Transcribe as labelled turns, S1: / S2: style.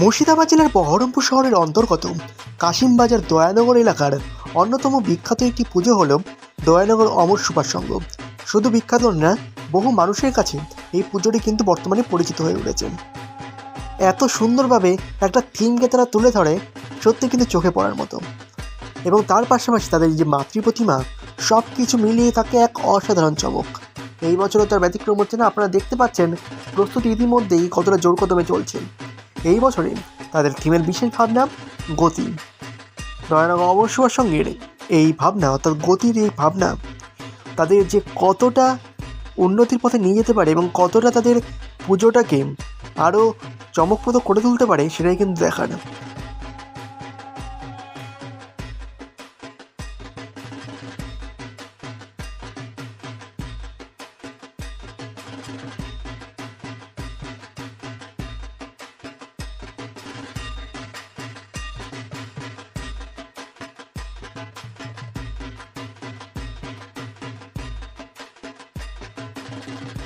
S1: মুর্শিদাবাদ জেলার বহরমপুর শহরের অন্তর্গত কাশিমবাজার দয়ানগর এলাকার অন্যতম বিখ্যাত একটি পুজো হল দয়ানগর অমর সুপার সংঘ। শুধু বিখ্যাত না, বহু মানুষের কাছে এই পুজোটি কিন্তু বর্তমানে পরিচিত হয়ে উঠেছে। এত সুন্দরভাবে একটা থিমকে তারা তুলে ধরে, সত্যি কিন্তু চোখে পড়ার মতো। এবং তার পাশাপাশি তাদের যে মাতৃ প্রতিমা সব কিছু মিলিয়ে থাকে এক অসাধারণ চমক। এই বছরও তার ব্যতিক্রম হচ্ছে না, আপনারা দেখতে পাচ্ছেন, প্রস্তুতি ইতিমধ্যেই কতটা জোর কদমে চলছে। এই বছরে তাদের থিমের বিশেষ ভাবনা গতি। নয়নাগ অবসর সঙ্গে এই ভাবনা, অর্থাৎ গতির এই ভাবনা, তাদের যে কতটা উন্নতির পথে নিয়ে যেতে পারে এবং কতটা তাদের পুজোটাকে আরও চমকপ্রদ করে তুলতে পারে, সেটাই কিন্তু দেখার। thank you